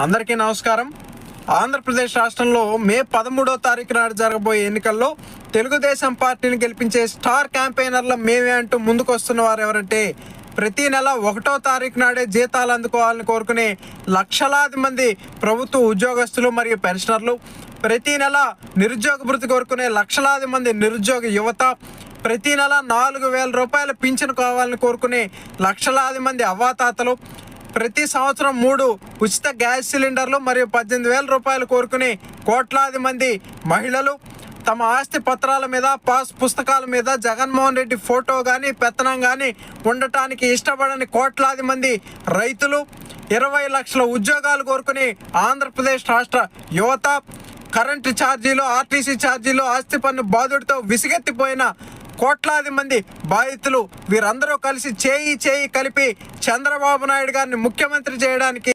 అందరికీ నమస్కారం. ఆంధ్రప్రదేశ్ రాష్ట్రంలో మే పదమూడో తారీఖు నాడు జరగబోయే ఎన్నికల్లో తెలుగుదేశం పార్టీని గెలిపించే స్టార్ క్యాంపెయినర్ల మేమే అంటూ ముందుకు వస్తున్న వారు ఎవరంటే ప్రతి నెల ఒకటో తారీఖు నాడే జీతాలు అందుకోవాలని కోరుకునే లక్షలాది మంది ప్రభుత్వ ఉద్యోగస్తులు మరియు పెన్షనర్లు ప్రతి నెల నిరుద్యోగ భృతి కోరుకునే లక్షలాది మంది నిరుద్యోగ యువత ప్రతి నెల నాలుగు వేల రూపాయల పింఛను కావాలని కోరుకునే లక్షలాది మంది అవ్వాతాతలు ప్రతి సంవత్సరం మూడు ఉచిత గ్యాస్ సిలిండర్లు మరియు పద్దెనిమిది వేల రూపాయలు కోరుకుని కోట్లాది మంది మహిళలు తమ ఆస్తి పత్రాల మీద పాస్ పుస్తకాల మీద జగన్మోహన్ రెడ్డి ఫోటో కానీ పెత్తనం కానీ ఉండటానికి ఇష్టపడని కోట్లాది మంది రైతులు ఇరవై లక్షల ఉద్యోగాలు కోరుకుని ఆంధ్రప్రదేశ్ రాష్ట్ర యువత కరెంటు ఛార్జీలు ఆర్టీసీ ఛార్జీలు ఆస్తి పన్ను బాధుడితో విసిగెత్తిపోయిన కోట్లాది మంది బాధితులు వీరందరూ కలిసి చేయి చేయి కలిపి చంద్రబాబు నాయుడు గారిని ముఖ్యమంత్రి చేయడానికి